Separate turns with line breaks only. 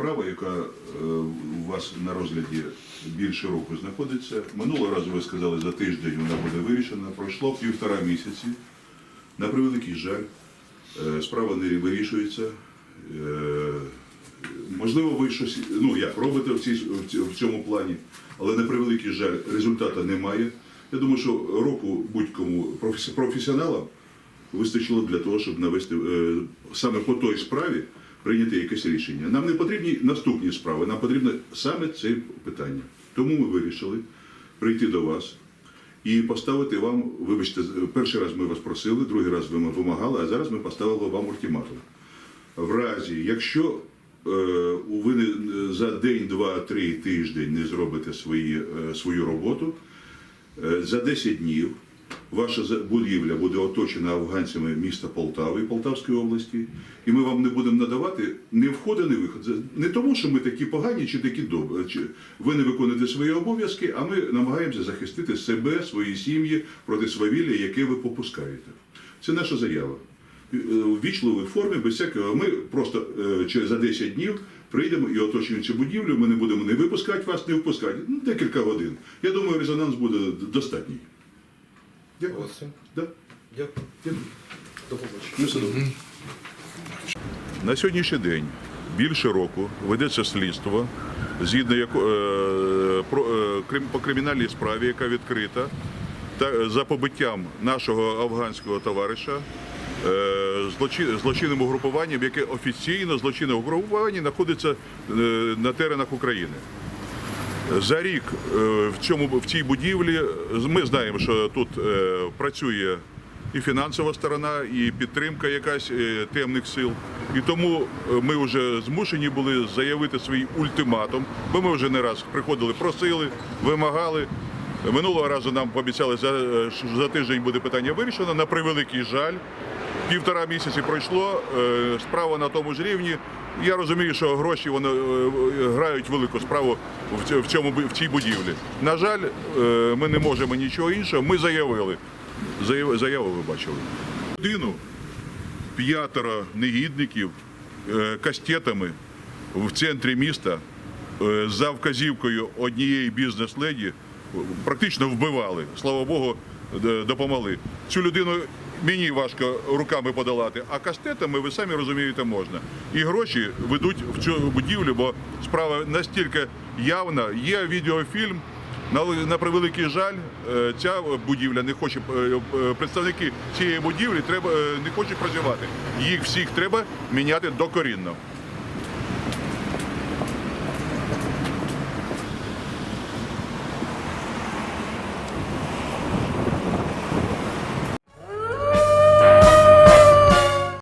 справа, яка е, у вас на розгляді більше року знаходиться. Минулого разу ви сказали, за тиждень вона буде вирішена. Пройшло півтора місяці. На превеликий жаль, е, справа не вирішується. Е, Можливо, ви щось ну як робите в, цій, в цьому плані, але на превеликий жаль, результату немає. Я думаю, що року будь-кому професіоналам вистачило для того, щоб навести саме по той справі прийняти якесь рішення. Нам не потрібні наступні справи, нам потрібно саме це питання. Тому ми вирішили прийти до вас і поставити вам, вибачте, перший раз ми вас просили, другий раз ви вимагали, а зараз ми поставили вам ультиматум. В разі, якщо е, ви не- за день, два, три тиждень не зробите свої, е, свою роботу, е, за 10 днів ваша будівля буде оточена афганцями міста Полтави Полтавської області, і ми вам не будемо надавати ні входу, ні виходу. Не тому, що ми такі погані чи такі добрі, чи ви не виконуєте свої обов'язки, а ми намагаємося захистити себе, свої сім'ї проти свавілля, яке ви попускаєте. Це наша заява. Е, В вічливій формі, без всякого. Ми просто е, через за 10 днів прийдемо і оточуємо цю будівлю. Ми не будемо не випускати вас, не впускати. Ну, декілька годин. Я думаю, резонанс буде достатній. Дякую. Да.
Дякую.
Дякую.
До побачення.
Ну. На сьогоднішній день більше року ведеться слідство, згідно яко, е, про, е, по кримінальній справі, яка відкрита, та за побиттям нашого афганського товариша е, злочи, злочинним угрупуванням, яке офіційно злочинне угрупування знаходиться е, на теренах України. За рік е, в цьому в цій будівлі ми знаємо, що тут е, працює і фінансова сторона, і підтримка якась е, темних сил. І тому ми вже змушені були заявити свій ультиматум, бо ми вже не раз приходили, просили, вимагали. Минулого разу нам пообіцяли, за, за тиждень буде питання вирішено. На превеликий жаль, півтора місяці пройшло, е, справа на тому ж рівні. Я розумію, що гроші вони е, грають велику справу в цьому в цій будівлі. На жаль, е, ми не можемо нічого іншого. Ми заявили. Заяв- Заяву ви бачили. Людину п'ятеро негідників кастетами в центрі міста за вказівкою однієї бізнес-леді практично вбивали. Слава Богу, допомогли. Цю людину мені важко руками подолати, а кастетами, ви самі розумієте, можна. І гроші ведуть в цю будівлю, бо справа настільки явна. Є відеофільм. На, на превеликий жаль, е, ця будівля не хоче е, е, представники цієї будівлі треба не хочуть працювати. Їх всіх треба міняти докорінно.